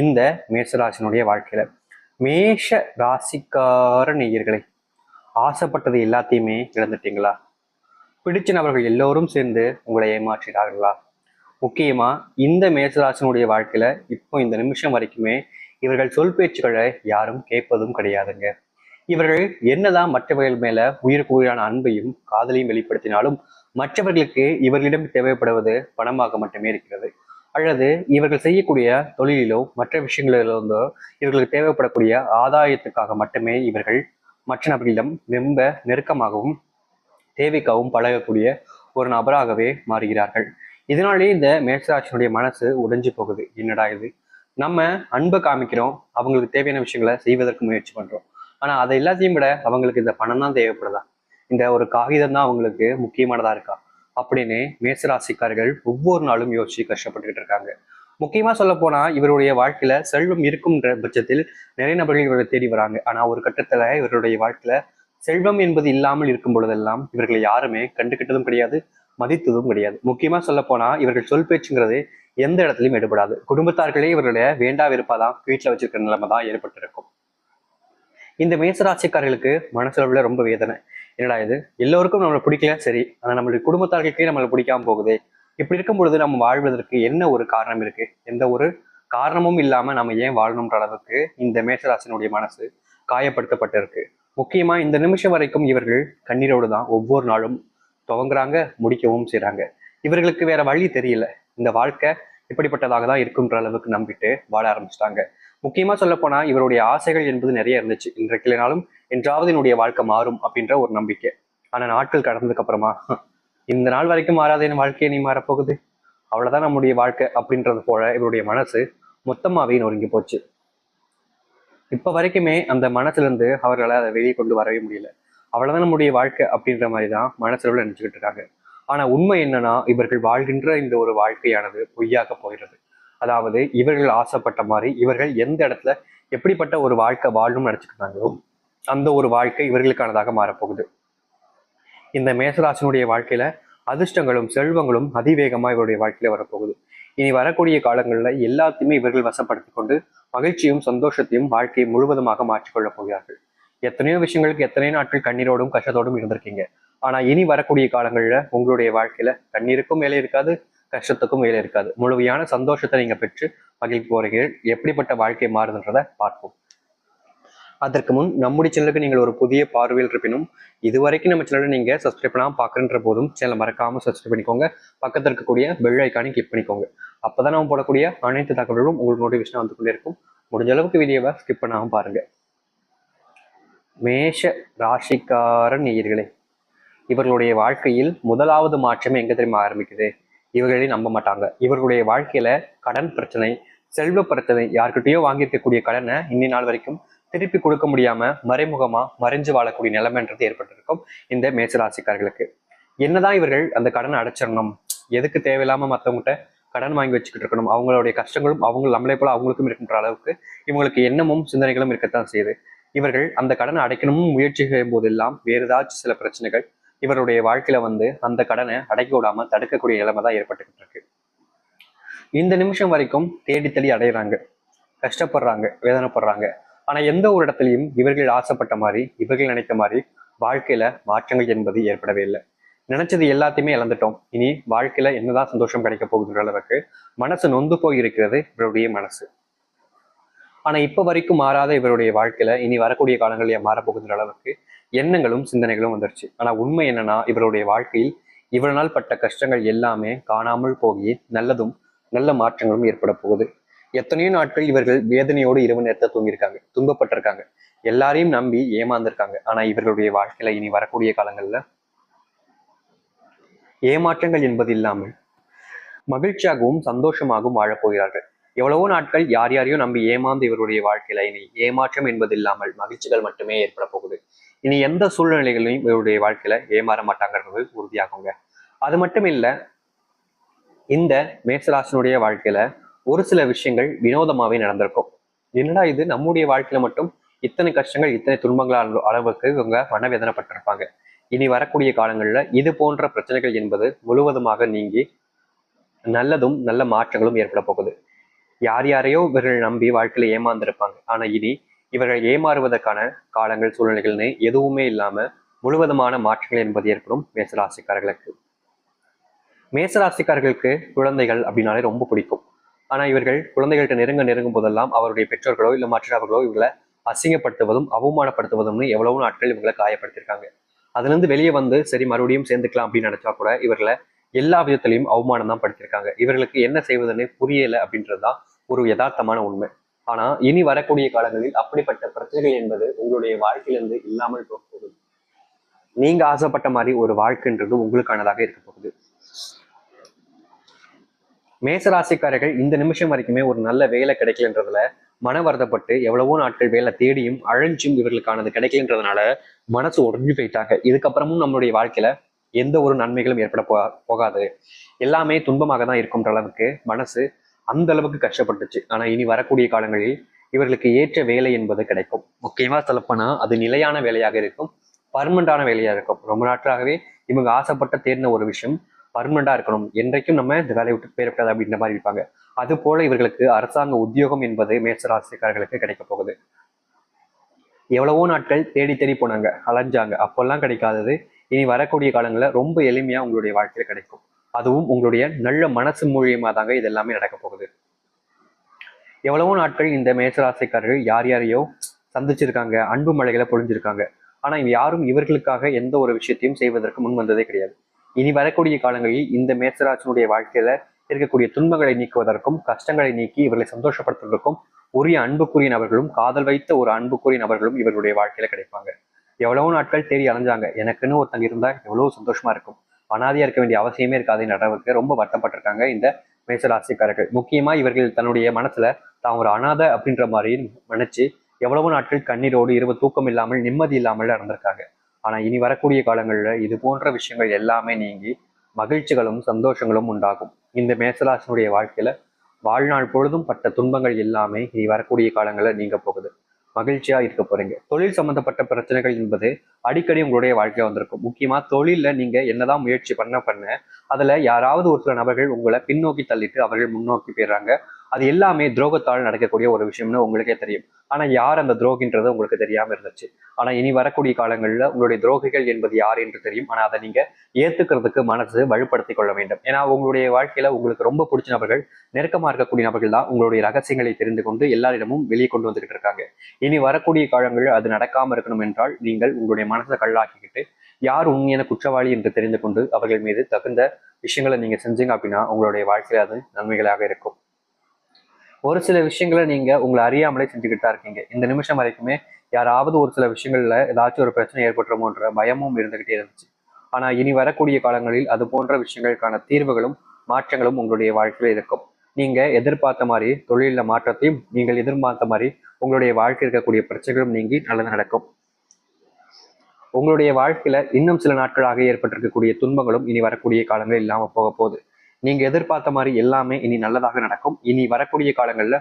இந்த மேஷராசினுடைய வாழ்க்கையில. மேஷ ராசிக்கார நேயர்களை ஆசைப்பட்டது எல்லாத்தையுமே இழந்துட்டீங்களா? பிடிச்ச நபர்கள் எல்லோரும் சேர்ந்து உங்களை ஏமாற்றினார்களா முக்கியமா இந்த மேசராசினுடைய வாழ்க்கையில இப்போ இந்த நிமிஷம் வரைக்குமே இவர்கள் சொல் பேச்சுக்களை யாரும் கேட்பதும் கிடையாதுங்க. இவர்கள் என்னதான் மற்றவர்கள் மேல உயிருக்கு உயிரான அன்பையும் காதலையும் வெளிப்படுத்தினாலும் மற்றவர்களுக்கு இவர்களிடம் தேவைப்படுவது பணமாக மட்டுமே இருக்கிறது. அல்லது இவர்கள் செய்யக்கூடிய தொழிலிலோ மற்ற விஷயங்களிலிருந்தோ இவர்களுக்கு தேவைப்படக்கூடிய ஆதாயத்துக்காக மட்டுமே இவர்கள் மற்ற நபர்களிடம் ரொம்ப நெருக்கமாகவும் தேவைக்காகவும் பழகக்கூடிய ஒரு நபராகவே மாறுகிறார்கள். இதனாலே இந்த மேஷராசினுடைய மனசு உடைஞ்சு போகுது. என்னடா இது? நம்ம அன்பை காமிக்கிறோம். அவங்களுக்கு தேவையான விஷயங்களை செய்வதற்கு முயற்சி பண்றோம். ஆனா அதை எல்லாத்தையும் விட அவங்களுக்கு இந்த பணம் தான் தேவைப்படுதா? இந்த ஒரு காகிதம் தான் அவங்களுக்கு முக்கியமானதா இருக்கா? அப்படின்னு மேசராசிக்காரர்கள் ஒவ்வொரு நாளும் யோசிச்சு கஷ்டப்பட்டுக்கிட்டு இருக்காங்க. முக்கியமா சொல்ல போனா இவருடைய வாழ்க்கையில செல்வம் இருக்கும்ன்ற பட்சத்தில் நிறைய நபர்கள் இவரை தேடி வராங்க. ஆனா ஒரு கட்டத்துல இவருடைய வாழ்க்கையில செல்வம் என்பது இல்லாமல் இருக்கும் பொழுதெல்லாம் இவர்களை யாருமே கண்டுகிட்டதும் கிடையாது மதித்ததும் கிடையாது. முக்கியமா சொல்ல போனா இவர்கள் சொல் பேச்சுங்கிறது எந்த இடத்துலையும் எடுபடாது. குடும்பத்தார்களே இவர்களுடைய வேண்டா விருப்பாதான் வீட்டுல வச்சிருக்கிற நிலைமை தான் ஏற்பட்டிருக்கும். இந்த மேசராசிக்காரர்களுக்கு மனசளவுல ரொம்ப வேதனை. என்னடா இது? எல்லோருக்கும் நம்மளை பிடிக்கல? சரி. ஆனால் நம்மளுடைய குடும்பத்தார்களுக்கே நம்மளை பிடிக்காம போகுது. இப்படி இருக்கும் பொழுது நம்ம வாழ்வதற்கு என்ன ஒரு காரணம் இருக்கு? எந்த ஒரு காரணமும் இல்லாம நம்ம ஏன் வாழணுன்ற அளவுக்கு இந்த மேசராசினுடைய மனசு காயப்படுத்தப்பட்டிருக்கு. முக்கியமா இந்த நிமிஷம் வரைக்கும் இவர்கள் கண்ணீரோடு தான் ஒவ்வொரு நாளும் துவங்குறாங்க முடிக்கவும் செய்கிறாங்க இவர்களுக்கு வேற வழி தெரியல. இந்த வாழ்க்கை இப்படிப்பட்டதாக தான் இருக்குன்ற அளவுக்கு நம்பிட்டு வாழ ஆரம்பிச்சிட்டாங்க. முக்கியமா சொல்ல போனா இவருடைய ஆசைகள் என்பது நிறைய இருந்துச்சு. இன்றைக்கு இல்லைனாலும் என்றாவது என்னுடைய வாழ்க்கை மாறும் அப்படின்ற ஒரு நம்பிக்கை. ஆனா நாட்கள் கடந்ததுக்கு அப்புறமா இந்த நாள் வரைக்கும் மாறாத என் வாழ்க்கையை நீ மாறப்போகுது? அவ்வளவுதான் நம்முடைய வாழ்க்கை அப்படின்றது போல இவருடைய மனசு மொத்தமாவே நொறுங்கி போச்சு. இப்ப வரைக்குமே அந்த மனசுல இருந்து அவர்களால் அதை வெளியே கொண்டு வரவே முடியல. அவ்வளவுதான் நம்முடைய வாழ்க்கை அப்படின்ற மாதிரி தான் மனசுல நினைச்சுக்கிட்டு இருக்காங்க. ஆனா உண்மை என்னன்னா இவர்கள் வாழ்கின்ற இந்த ஒரு வாழ்க்கையானது பொய்யாக போகிறது. அதாவது இவர்கள் ஆசைப்பட்ட மாதிரி இவர்கள் எந்த இடத்துல எப்படிப்பட்ட ஒரு வாழ்க்கை வாழணும்னு நினைச்சுக்கிட்டாங்களோ அந்த ஒரு வாழ்க்கை இவர்களுக்கானதாக மாறப்போகுது. இந்த மேசராசனுடைய வாழ்க்கையில அதிர்ஷ்டங்களும் செல்வங்களும் அதிவேகமா இவருடைய வாழ்க்கையில வரப்போகுது. இனி வரக்கூடிய காலங்கள்ல எல்லாத்தையுமே இவர்கள் வசப்படுத்தி கொண்டு மகிழ்ச்சியும் சந்தோஷத்தையும் வாழ்க்கையை முழுவதுமாக மாற்றிக்கொள்ளப் போகிறார்கள். எத்தனையோ விஷயங்களுக்கு எத்தனையோ நாட்கள் கண்ணீரோடும் கஷ்டத்தோடும் இருந்திருக்கீங்க. ஆனால் இனி வரக்கூடிய காலங்களில் உங்களுடைய வாழ்க்கையில் கண்ணீருக்கும் வேலை இருக்காது கஷ்டத்துக்கும் வேலை இருக்காது. முழுமையான சந்தோஷத்தை நீங்கள் பெற்று மகிழ்ச்சி போகிறீர்கள் எப்படிப்பட்ட வாழ்க்கை மாறுதுன்றதை பார்ப்போம். அதற்கு முன் நம்முடைய சேனலுக்கு நீங்கள் ஒரு புதிய பார்வையில் இருப்பினும் இதுவரைக்கும் நம்ம சேனலை நீங்கள் சப்ஸ்கிரைப் பண்ணாமல் பார்க்குற போதும் சேனலை மறக்காமல் சப்ஸ்கிரைப் பண்ணிக்கோங்க. பக்கத்தில் இருக்கக்கூடிய பெல் ஐக்கானை கிளிக் பண்ணிக்கோங்க. அப்பதான் நம்ம போடக்கூடிய அனைத்து தகவல்களும் உங்களுக்கு நோட்டிஃபிகேஷன் வந்து கொண்டே இருக்கும். முடிஞ்ச அளவுக்கு வீடியோவை ஸ்கிப் பண்ணாமல் பாருங்கள் மேஷ ராசிக்கார நேயர்களே இவர்களுடைய வாழ்க்கையில் முதலாவது மாற்றமே எங்க தெரியுமா ஆரம்பிக்குது? இவர்களே நம்ப மாட்டாங்க. இவர்களுடைய வாழ்க்கையில கடன் பிரச்சனை செல்வ பிரச்சனை யார்கிட்டயோ வாங்கியிருக்கக்கூடிய கடனை இன்னி நாள் வரைக்கும் திருப்பி கொடுக்க முடியாம மறைமுகமா மறைஞ்சு வாழக்கூடிய நிலைமைன்றது ஏற்பட்டிருக்கும் இந்த மேசராசிக்காரர்களுக்கு. என்னதான் இவர்கள் அந்த கடனை அடைச்சிடணும். எதுக்கு தேவையில்லாம மற்றவங்ககிட்ட கடன் வாங்கி வச்சுக்கிட்டு இருக்கணும்? அவங்களுடைய கஷ்டங்களும் அவங்க நம்மளே போல அவங்களுக்கும் இருக்கின்ற அளவுக்கு இவங்களுக்கு எண்ணமும் சிந்தனைகளும் இருக்கத்தான் செய்யுது. இவர்கள் அந்த கடனை அடைக்கணும்னு முயற்சி செய்யும் போதெல்லாம் வேறு ஏதாச்சும் சில பிரச்சனைகள் இவருடைய வாழ்க்கையில வந்து அந்த கடனை அடைக்க விடாம தடுக்கக்கூடிய நிலைமை தான் ஏற்பட்டுக்கிட்டு இருக்கு. இந்த நிமிஷம் வரைக்கும் தேடி தேடி அடையிறாங்க. கஷ்டப்படுறாங்க வேதனைப்படுறாங்க. ஆனா எந்த ஒரு இடத்துலையும் இவர்கள் ஆசைப்பட்ட மாதிரி இவர்கள் நினைத்த மாதிரி வாழ்க்கையில மாற்றங்கள் என்பது ஏற்படவே இல்லை. நினைச்சது எல்லாத்தையுமே இழந்துட்டோம். இனி வாழ்க்கையில என்னதான் சந்தோஷம் கிடைக்க போகுதுன்ற அளவுக்கு மனசு நொந்து போய் இருக்கிறது இவருடைய மனசு. ஆனா இப்ப வரைக்கும் மாறாத இவருடைய வாழ்க்கையில இனி வரக்கூடிய காலங்களில் மாறப்போகுதுன்ற அளவுக்கு எண்ணங்களும் சிந்தனைகளும் வந்துருச்சு. ஆனா உண்மை என்னன்னா இவருடைய வாழ்க்கையில் இவ்வளவு நாள் பட்ட கஷ்டங்கள் எல்லாமே காணாமல் போகி நல்லதும் நல்ல மாற்றங்களும் ஏற்பட போகுது. எத்தனையோ நாட்கள் இவர்கள் வேதனையோடு இரவு நேரத்தை தூங்கியிருக்காங்க துன்பப்பட்டிருக்காங்க. எல்லாரையும் நம்பி ஏமாந்திருக்காங்க. ஆனா இவர்களுடைய வாழ்க்கையில இனி வரக்கூடிய காலங்கள்ல ஏமாற்றங்கள் என்பது இல்லாமல் மகிழ்ச்சியாகவும் சந்தோஷமாகவும் வாழப் போகிறார்கள். எவ்வளவோ நாட்கள் யார் யாரையோ நம்பி ஏமாந்து இவருடைய வாழ்க்கையில இனி ஏமாற்றம் என்பது இல்லாமல் மகிழ்ச்சிகள் மட்டுமே ஏற்பட போகுது. இனி எந்த சூழ்நிலைகளையும் இவருடைய வாழ்க்கையில ஏமாற மாட்டாங்கிறது உறுதியாகுங்க. அது மட்டும் இல்ல இந்த மேசராசனுடைய வாழ்க்கையில ஒரு சில விஷயங்கள் வினோதமாவே நடந்திருக்கும். என்னடா இது? நம்முடைய வாழ்க்கையில மட்டும் இத்தனை கஷ்டங்கள் இத்தனை துன்பங்கள் அளவுக்கு இவங்க மனவேதனைப்பட்டிருப்பாங்க. இனி வரக்கூடிய காலங்கள்ல இது போன்ற பிரச்சனைகள் என்பது முழுவதுமாக நீங்கி நல்லதும் நல்ல மாற்றங்களும் ஏற்பட போகுது. யார் யாரையோ இவர்கள் நம்பி வாழ்க்கையில ஏமாந்திருப்பாங்க. ஆனா இனி இவர்கள் ஏமாறுவதற்கான காலங்கள் சூழ்நிலைகள்னு எதுவுமே இல்லாம முழுவதுமான மாற்றங்கள் என்பது ஏற்படும் மேசராசிக்காரர்களுக்கு. மேசராசிக்காரர்களுக்கு குழந்தைகள் அப்படின்னாலே ரொம்ப பிடிக்கும். ஆனா இவர்கள் குழந்தைகள்கிட்ட நெருங்க நெருங்கும் போதெல்லாம் அவருடைய பெற்றோர்களோ இல்ல மற்றவர்களோ இவங்களை அசிங்கப்படுத்துவதும் அவமானப்படுத்துவதும்னு எவ்வளவு நாட்கள் இவங்களை காயப்படுத்திருக்காங்க அதுல இருந்து வெளியே வந்து சரி மறுபடியும் சேர்ந்துக்கலாம் அப்படின்னு நினைச்சா கூட இவர்களை எல்லா விதத்திலையும் அவமானம் தான் படுத்திருக்காங்க இவர்களுக்கு என்ன செய்வதுன்னு புரியல அப்படின்றதுதான் ஒரு யதார்த்தமான உண்மை. ஆனா இனி வரக்கூடிய காலங்களில் அப்படிப்பட்ட பிரச்சனைகள் என்பது உங்களுடைய வாழ்க்கையிலிருந்து இல்லாமல் போக போகுது. நீங்க ஆசைப்பட்ட மாதிரி ஒரு வாழ்க்கைன்றது உங்களுக்கானதாக இருக்க போகுது. மேசராசிக்காரர்கள் இந்த நிமிஷம் வரைக்குமே ஒரு நல்ல வேலை கிடைக்கலன்றதுல மன வருத்தப்பட்டு எவ்வளவோ நாட்கள் வேலை தேடியும் அழைஞ்சும் இவர்களுக்கானது கிடைக்கலன்றதுனால மனசு உடஞ்சு போயிட்டாங்க. இதுக்கப்புறமும் நம்மளுடைய வாழ்க்கையில எந்த ஒரு நன்மைகளும் ஏற்பட போகாது. எல்லாமே துன்பமாக தான் இருக்கும்ன்ற அளவுக்கு மனசு அந்த அளவுக்கு கஷ்டப்பட்டுச்சு. ஆனா இனி வரக்கூடிய காலங்களில் இவர்களுக்கு ஏற்ற வேலை என்பது கிடைக்கும். முக்கியமா சொல்லப்போனா அது நிலையான வேலையாக இருக்கும் பர்மனண்டான வேலையா இருக்கும். ரொம்ப நாட்களாகவே இவங்க ஆசைப்பட்ட தேர்ந்த ஒரு விஷயம் பர்மனண்டா இருக்கணும். என்றைக்கும் நம்ம இந்த வேலையை விட்டு பேரக்கூடாது அப்படின்ற மாதிரி இருப்பாங்க. அது போல இவர்களுக்கு அரசாங்க உத்தியோகம் என்பது மேசராசிக்காரர்களுக்கு கிடைக்க போகுது. எவ்வளவோ நாட்கள் தேடி தேடி போனாங்க அலைஞ்சாங்க. அப்பெல்லாம் கிடைக்காதது இனி வரக்கூடிய காலங்களில் ரொம்ப எளிமையா உங்களுடைய வாழ்க்கையில கிடைக்கும். அதுவும் உங்களுடைய நல்ல மனசு மூலியமா தாங்க இது எல்லாமே நடக்க போகுது. எவ்வளவோ நாட்கள் இந்த மேசராசிக்காரர்கள் யார் யாரையோ சந்திச்சிருக்காங்க அன்பு மலைகளை பொழிஞ்சிருக்காங்க. ஆனா இவ யாரும் இவர்களுக்காக எந்த ஒரு விஷயத்தையும் செய்வதற்கு முன் வந்ததே கிடையாது. இனி வரக்கூடிய காலங்களில் இந்த மேசராசனுடைய வாழ்க்கையில இருக்கக்கூடிய துன்பங்களை நீக்குவதற்கும் கஷ்டங்களை நீக்கி இவர்களை சந்தோஷப்படுத்துவதற்கும் உரிய அன்புக்குரிய நபர்களும் காதல் வைத்த ஒரு அன்புக்குரிய நபர்களும் இவர்களுடைய வாழ்க்கையில கிடைப்பாங்க. எவ்வளவோ நாட்கள் தேடி அலைஞ்சாங்க. எனக்குன்னு ஒருத்தங்க இருந்தா எவ்வளவு சந்தோஷமா இருக்கும். அனாதையா இருக்க வேண்டிய அவசியமே இருக்காது. நடவுக்கு ரொம்ப வருத்தப்பட்டிருக்காங்க இந்த மேசராசிக்காரர்கள். முக்கியமா இவர்கள் தன்னுடைய மனசுல தான் ஒரு அனாதை அப்படின்ற மாதிரி நினச்சி எவ்வளவு நாட்கள் கண்ணீரோடு இரவு தூக்கம் இல்லாமல் நிம்மதி இல்லாமல் நடந்திருக்காங்க. ஆனா இனி வரக்கூடிய காலங்களில் இது போன்ற விஷயங்கள் எல்லாமே நீங்கி மகிழ்ச்சிகளும் சந்தோஷங்களும் உண்டாகும். இந்த மேசராசினுடைய வாழ்க்கையில வாழ்நாள் பொழுதும் பட்ட துன்பங்கள் எல்லாமே இனி வரக்கூடிய காலங்களில் நீங்க போகுது. மகிழ்ச்சியா இருக்க போறீங்க. தொழில் சம்பந்தப்பட்ட பிரச்சனைகள் என்பது அடிக்கடி உங்களுடைய வாழ்க்கையில வந்திருக்கும். முக்கியமா தொழில்ல நீங்க என்னதான் முயற்சி பண்ண பண்ண அதுல யாராவது ஒரு சில நபர்கள் உங்களை பின்னோக்கி தள்ளிட்டு அவர்கள் முன்னோக்கி போயிடுறாங்க. அது எல்லாமே துரோகத்தால் நடக்கக்கூடிய ஒரு விஷயம்னு உங்களுக்கே தெரியும். ஆனா யார் அந்த துரோகின்றது உங்களுக்கு தெரியாம இருந்துச்சு? ஆனா இனி வரக்கூடிய காலங்களில் உங்களுடைய துரோகிகள் என்பது யார் என்று தெரியும். ஆனா அதை நீங்க ஏத்துக்கிறதுக்கு மனசு வலுப்படுத்திக் கொள்ள வேண்டும். ஏன்னா உங்களுடைய வாழ்க்கையில உங்களுக்கு ரொம்ப பிடிச்ச நபர்கள் நெருக்கமா இருக்கக்கூடிய நபர்கள் தான் உங்களுடைய ரகசியங்களை தெரிந்து கொண்டு எல்லாரிடமும் வெளியே கொண்டு வந்துகிட்டு இருக்காங்க. இனி வரக்கூடிய காலங்களில் அது நடக்காம இருக்கணும் என்றால் நீங்கள் உங்களுடைய மனசை கல்லாக்கிக்கிட்டு யார் உண்மையான குற்றவாளி என்று தெரிந்து கொண்டு அவர்கள் மீது தகுந்த விஷயங்களை நீங்க செஞ்சீங்க அப்படின்னா உங்களுடைய வாழ்க்கையில அது நன்மைகளாக இருக்கும். ஒரு சில விஷயங்களை நீங்க உங்களை அறியாமலே செஞ்சுக்கிட்டு தான் இருக்கீங்க. இந்த நிமிஷம் வரைக்குமே யாராவது ஒரு சில விஷயங்கள்ல ஏதாச்சும் ஒரு பிரச்சனை ஏற்பட்டுருமோன்ற பயமும் இருந்துகிட்டே இருந்துச்சு. ஆனா இனி வரக்கூடிய காலங்களில் அது போன்ற விஷயங்களுக்கான தீர்வுகளும் மாற்றங்களும் உங்களுடைய வாழ்க்கையில இருக்கும். நீங்க எதிர்பார்த்த மாதிரி தொழில மாற்றத்தையும் நீங்கள் எதிர்பார்த்த மாதிரி உங்களுடைய வாழ்க்கை இருக்கக்கூடிய பிரச்சனைகளும் நீங்கி நல்லது நடக்கும். உங்களுடைய வாழ்க்கையில இன்னும் சில நாட்களாக ஏற்பட்டிருக்கக்கூடிய துன்பங்களும் இனி வரக்கூடிய காலங்களில் இல்லாமல் போக போகுது. நீங்க எதிர்பார்த்த மாதிரி எல்லாமே இனி நல்லதாக நடக்கும். இனி வரக்கூடிய காலங்கள்ல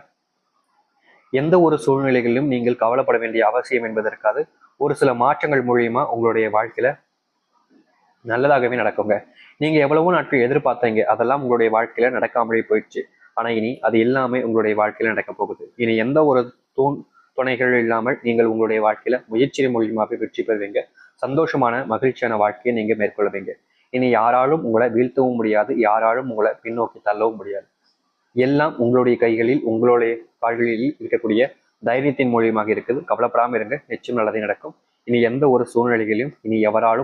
எந்த ஒரு சூழ்நிலைகளிலும் நீங்கள் கவலைப்பட வேண்டிய அவசியம் என்பது இருக்காது ஒரு சில மாற்றங்கள் மூலியமா உங்களுடைய வாழ்க்கையில நல்லதாகவே நடக்குங்க. நீங்க எவ்வளவோ நாட்கள் எதிர்பார்த்தீங்க அதெல்லாம் உங்களுடைய வாழ்க்கையில நடக்காமலே போயிடுச்சு. ஆனா இனி அது எல்லாமே உங்களுடைய வாழ்க்கையில நடக்க போகுது. இனி எந்த ஒரு தூண் துணைகள் இல்லாமல் நீங்கள் உங்களுடைய வாழ்க்கையில முயற்சி மூலியமாகவே வெற்றி பெறுவீங்க. சந்தோஷமான மகிழ்ச்சியான வாழ்க்கையை நீங்க மேற்கொள்வீங்க. இனி யாராலும் உங்களை வீழ்த்தவும் முடியாது யாராலும் உங்களை பின்னோக்கி தள்ளவும் முடியாது. எல்லாம் உங்களுடைய கைகளில் உங்களுடைய கால்களில் இருக்கக்கூடிய தைரியத்தின் மூலியமாக இருக்குது. கவலைப்படாமல் இருங்க. நிச்சயம் நல்லதே நடக்கும். இனி எந்த ஒரு சூழ்நிலைகளிலும் இனி எவராலும்